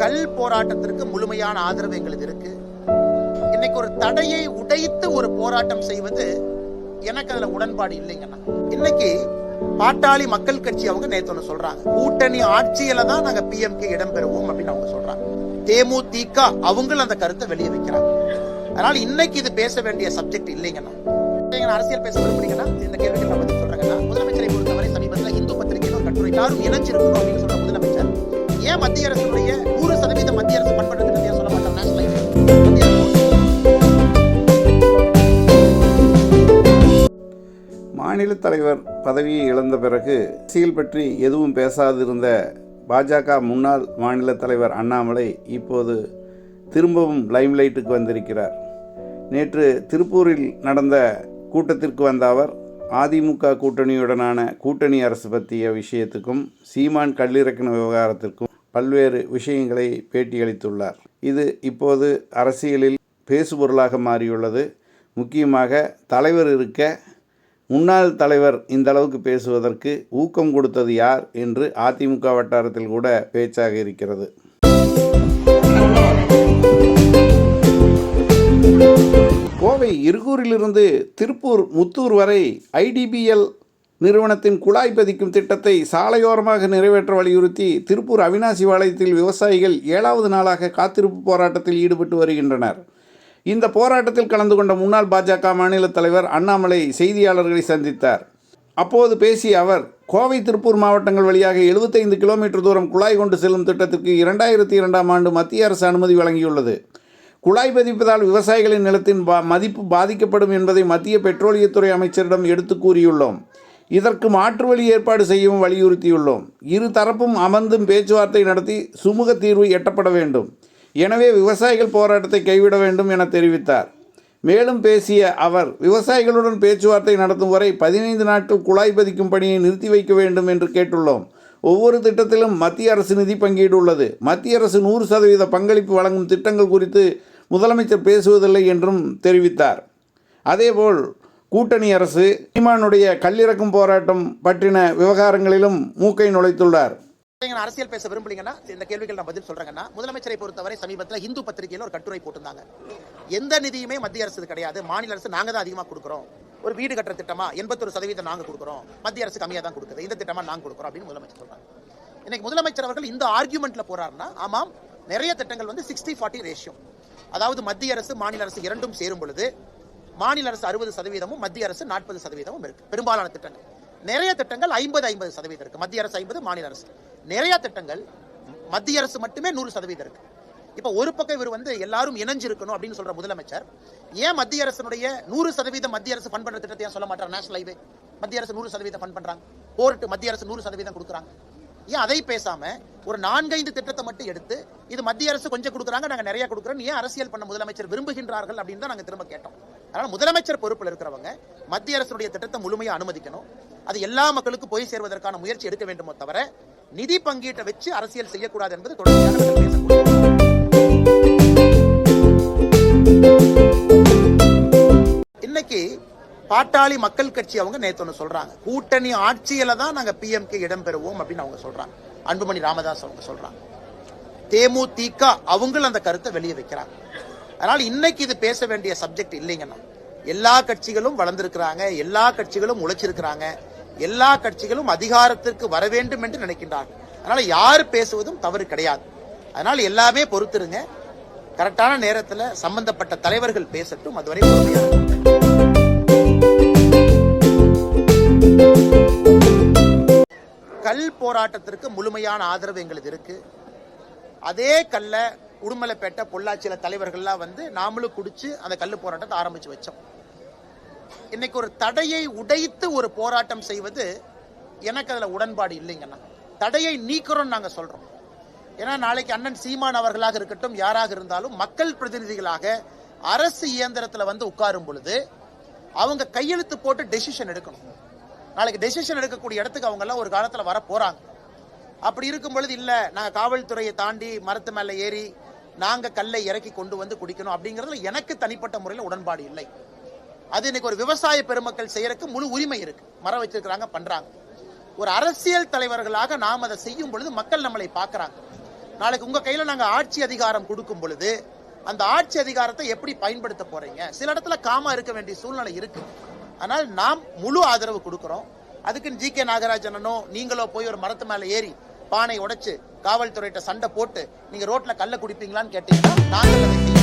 கல் போராட்டத்திற்கு முழுமையான ஆதரவு எங்களுக்கு இருக்கு. இன்னைக்கு ஒரு தடையை உடைத்து ஒரு போராட்டம் செய்வது எனக்கு அதுல உடன்பாடு இல்லைங்கண்ணா. இன்னைக்கு பாட்டாளி மக்கள் கட்சி அவங்க நேத்து ஒண்ணு சொல்றாங்க. கூட்டணி ஆட்சியில தான் நாங்க பிஎம்கே இடம் பெறுவோம் அப்படின்னு அவங்க சொல்றாங்க. தேமுதிக அவங்களும் அந்த கருத்தை வெளியே வைக்கிறாங்க. அதனால இன்னைக்கு இது பேச வேண்டிய சப்ஜெக்ட் இல்லைங்கண்ணா. அரசியல் பேச விரும்புறீங்கன்னா இந்த கேள்விகள் நான் பதில் சொல்றேன்னா முதலமைச்சரை பொறுத்தவரை சமீபத்தில் இந்து பத்திரிகையில் ஒரு கட்டுரை யாரும் இணைச்சிருக்கணும் அப்படின்னு சொல்ற ஏன் மத்திய அரசுடைய நூறு சதவீதம் மத்திய அரசு பண்படுத்துறது சொல்ல மாட்டாங்க? நேஷனல் மாநில தலைவர் பதவியை இழந்த பிறகு அரசியல் பற்றி எதுவும் பேசாதிருந்த பாஜக முன்னாள் மாநில தலைவர் அண்ணாமலை இப்போது திரும்பவும் லைம்லைட்டுக்கு வந்திருக்கிறார். நேற்று திருப்பூரில் நடந்த கூட்டத்திற்கு வந்த அவர் அதிமுக கூட்டணியுடனான கூட்டணி அரசு பற்றிய விஷயத்துக்கும் சீமான் கல்லிறக்கின விவகாரத்திற்கும் பல்வேறு விஷயங்களை பேட்டியளித்துள்ளார். இது இப்போது அரசியலில் பேசுபொருளாக மாறியுள்ளது. முக்கியமாக தலைவர் இருக்க முன்னாள் தலைவர் இந்த அளவுக்கு பேசுவதற்கு ஊக்கம் கொடுத்தது யார் என்று அதிமுக வட்டாரத்தில் கூட பேச்சாக இருக்கிறது. கோவை இருகூரிலிருந்து திருப்பூர் முத்தூர் வரை ஐடிபிஎல் நிறுவனத்தின் குழாய் பதிக்கும் திட்டத்தை சாலையோரமாக நிறைவேற்ற வலியுறுத்தி திருப்பூர் அவினாசி வாளையத்தில் விவசாயிகள் ஏழாவது நாளாக காத்திருப்பு போராட்டத்தில் ஈடுபட்டு வருகின்றனர். இந்த போராட்டத்தில் கலந்து கொண்ட முன்னாள் பாஜக மாநில தலைவர் அண்ணாமலை செய்தியாளர்களை சந்தித்தார். அப்போது பேசிய அவர் கோவை திருப்பூர் மாவட்டங்கள் வழியாக 75 கிலோமீட்டர் தூரம் குழாய் கொண்டு செல்லும் திட்டத்திற்கு இரண்டாயிரத்தி இரண்டாம் ஆண்டு மத்திய அரசு அனுமதி வழங்கியுள்ளது. குழாய் பதிப்பதால் விவசாயிகளின் நிலத்தின் மதிப்பு பாதிக்கப்படும் என்பதை மத்திய பெட்ரோலியத்துறை அமைச்சரிடம் எடுத்து கூறியுள்ளோம். இதற்கு மாற்று வழி ஏற்பாடு செய்யவும் வலியுறுத்தியுள்ளோம். இரு தரப்பும் அமர்ந்தும் பேச்சுவார்த்தை நடத்தி சுமூக தீர்வு எட்டப்பட வேண்டும். எனவே விவசாயிகள் போராட்டத்தை கைவிட வேண்டும் என தெரிவித்தார். மேலும் பேசிய அவர் விவசாயிகளுடன் பேச்சுவார்த்தை நடத்தும் வரை பதினைந்து நாட்கள் குழாய் பதிக்கும் பணியை நிறுத்தி வைக்க வேண்டும் என்று கேட்டுள்ளோம். ஒவ்வொரு திட்டத்திலும் மத்திய அரசு நிதி பங்கீடு உள்ளது. மத்திய அரசு நூறு சதவீத பங்களிப்பு வழங்கும் திட்டங்கள் குறித்து முதலமைச்சர் பேசுவதில்லை என்றும் தெரிவித்தார். அதேபோல் கூட்டணி அரசு சீமானுடைய கல்லிறக்கும் போராட்டம் பற்றின விவகாரங்களிலும் மூக்கை நுழைத்துள்ளார். அரசியல் பேச விரும்புறீங்கன்னா இந்த கேள்விகள் நான் பதில் சொல்றேங்கன்னா முதலமைச்சரை பொறுத்தவரை சமீபத்தில் இந்து பத்திரிகையில் ஒரு கட்டுரை போட்டிருந்தாங்க. எந்த நிதியுமே மத்திய அரசு கிடையாது மாநில அரசு நாங்க தான் அதிகமாக கொடுக்குறோம். ஒரு வீடு கட்டுற திட்டமா எண்பத்தொரு சதவீதம் நாங்க கொடுக்குறோம். மத்திய அரசு கம்மியா தான் கொடுக்குது இந்த திட்டமா நாங்க கொடுக்குறோம் அப்படின்னு முதலமைச்சர் சொல்றாங்க இன்னைக்கு முதலமைச்சர் அவர்கள் இந்த ஆர்குமெண்ட்ல போறாருன்னா ஆமாம் நிறைய திட்டங்கள் வந்து சிக்ஸ்டி ஃபார்ட்டி ரேஷியோ அதாவது மத்திய அரசு மாநில அரசு இரண்டும் சேரும் பொழுது மாநில அரசு அறுபது சதவீதமும் மத்திய அரசு நாற்பது சதவீதமும் இருக்கு. பெரும்பாலான திட்டங்கள். நிறைய திட்டங்கள் ஐம்பது ஐம்பது சதவீதம் இருக்கு. மத்திய அரசு ஐம்பது மாநில அரசு. நிறைய திட்டங்கள் மத்திய அரசு மட்டுமே நூறு சதவீதம் இருக்கு. இப்ப ஒரு பக்கம் இவர் வந்து எல்லாரும் இணைஞ்சிருக்கணும் அப்படின்னு சொல்ற முதலமைச்சர். ஏன் மத்திய அரசினுடைய நூறு சதவீதம் மத்திய அரசு ஃபண்ட் பண்ற திட்டத்தை ஏன் சொல்ல மாட்டார்? நேஷனல் ஹைவே மத்திய அரசு நூறு சதவீதம் ஃபண்ட் பண்றாங்க. போர்ட்டு மத்திய அரசு நூறு சதவீதம் கொடுக்குறாங்க. ஏன் அதை பேசாம ஒரு நான்கைந்து திட்டத்தை மட்டும் எடுத்து இது மத்திய அரசு கொஞ்சம் கொடுக்குறாங்க நாங்க நிறைய கொடுக்குறோம். ஏன் அரசியல் பண்ண முதலமைச்சர் விரும்புகின்றார்கள் அப்படின்னு தான் நாங்க திரும்ப கேட்டோம். அதனால முதலமைச்சர் பொறுப்பில் இருக்கிறவங்க மத்திய அரசுடைய திட்டத்தை முழுமையாக அனுமதிக்கணும். அது எல்லா மக்களுக்கும் போய் சேர்வதற்கான முயற்சி எடுக்க வேண்டுமோ தவிர நிதி பங்கீட்டை வச்சு அரசியல் செய்யக்கூடாது என்பது தொடர்ச்சியான இன்னைக்கு பாட்டாளி மக்கள் கட்சி அவங்க நேற்று ஒண்ணு சொல்றாங்க. கூட்டணி ஆட்சியில தான் நாங்க பிஎம்கே இடம் பெறுவோம் அப்படின்னு அவங்க சொல்றாங்க. அன்புமணி ராமதாஸ் அவங்க சொல்றாங்க. தேமுதிக அவங்களும் அந்த கருத்தை வெளியே வைக்கிறாங்க. அதனால இன்னைக்கு இது பேச வேண்டிய சப்ஜெக்ட் இல்லைங்கண்ணா எல்லா கட்சிகளும் வளர்ந்திருக்கிறாங்க எல்லா கட்சிகளும் உழைச்சிருக்கிறாங்க எல்லா கட்சிகளும் அதிகாரத்திற்கு வர வேண்டும் என்று நினைக்கின்றார்கள். அதனால யார் பேசுவதும் தவறு கிடையாது. அதனால எல்லாமே பொறுத்துருங்க. கரெக்டான நேரத்தில் சம்பந்தப்பட்ட தலைவர்கள் பேசட்டும். அதுவரை கல் போராட்டத்திற்கு முழுமையான ஆதரவு எங்களுக்கு இருக்கு. அதே கல்ல உடுமலைப்பேட்டை பொள்ளாச்சியில் தலைவர்கள்லாம் வந்து நாமளும் குடிச்சு அந்த கல் போராட்டத்தை ஆரம்பிச்சு வச்சோம். இன்னைக்கு ஒரு தடையை உடைத்து ஒரு போராட்டம் செய்வது எனக்கு அதில் உடன்பாடு இல்லைங்கண்ணா. தடையை நீக்கிறோம்னு நாங்கள் சொல்கிறோம் ஏன்னா நாளைக்கு அண்ணன் சீமான் அவர்களாக இருக்கட்டும் யாராக இருந்தாலும் மக்கள் பிரதிநிதிகளாக அரசு இயந்திரத்தில் வந்து உட்காரும் பொழுது அவங்க கையெழுத்து போட்டு டெசிஷன் எடுக்கணும். நாளைக்கு டெசிஷன் எடுக்கக்கூடிய இடத்துக்கு அவங்கெல்லாம் ஒரு காலத்தில் வர போகிறாங்க அப்படி இருக்கும் பொழுது இல்லை நாங்கள் காவல்துறையை தாண்டி மரத்து மேலே ஏறி நாங்கள் கல்லை இறக்கி கொண்டு வந்து குடிக்கணும் அப்படிங்கிறதுல எனக்கு தனிப்பட்ட முறையில் உடன்பாடு இல்லை. அது இன்னைக்கு ஒரு விவசாய பெருமக்கள் செய்யறதுக்கு முழு உரிமை இருக்கு. மரம் வச்சிருக்கிறாங்க பண்றாங்க. ஒரு அரசியல் தலைவர்களாக நாம் அதை செய்யும் பொழுது மக்கள் நம்மளை பார்க்குறாங்க. நாளைக்கு உங்கள் கையில் நாங்கள் ஆட்சி அதிகாரம் கொடுக்கும் பொழுது அந்த ஆட்சி அதிகாரத்தை எப்படி பயன்படுத்த போறீங்க? சில இடத்துல காமா இருக்க வேண்டிய சூழ்நிலை இருக்கு. ஆனால் நாம் முழு ஆதரவு கொடுக்குறோம். அதுக்குன்னு ஜி கே நாகராஜனோ நீங்களோ போய் ஒரு மரத்து மேலே ஏறி பானை உடைச்சு காவல்துறையிட்ட சண்டை போட்டு நீங்க ரோட்ல கல்ல குடிப்பீங்களான்னு கேட்டீங்கன்னா நாங்கள்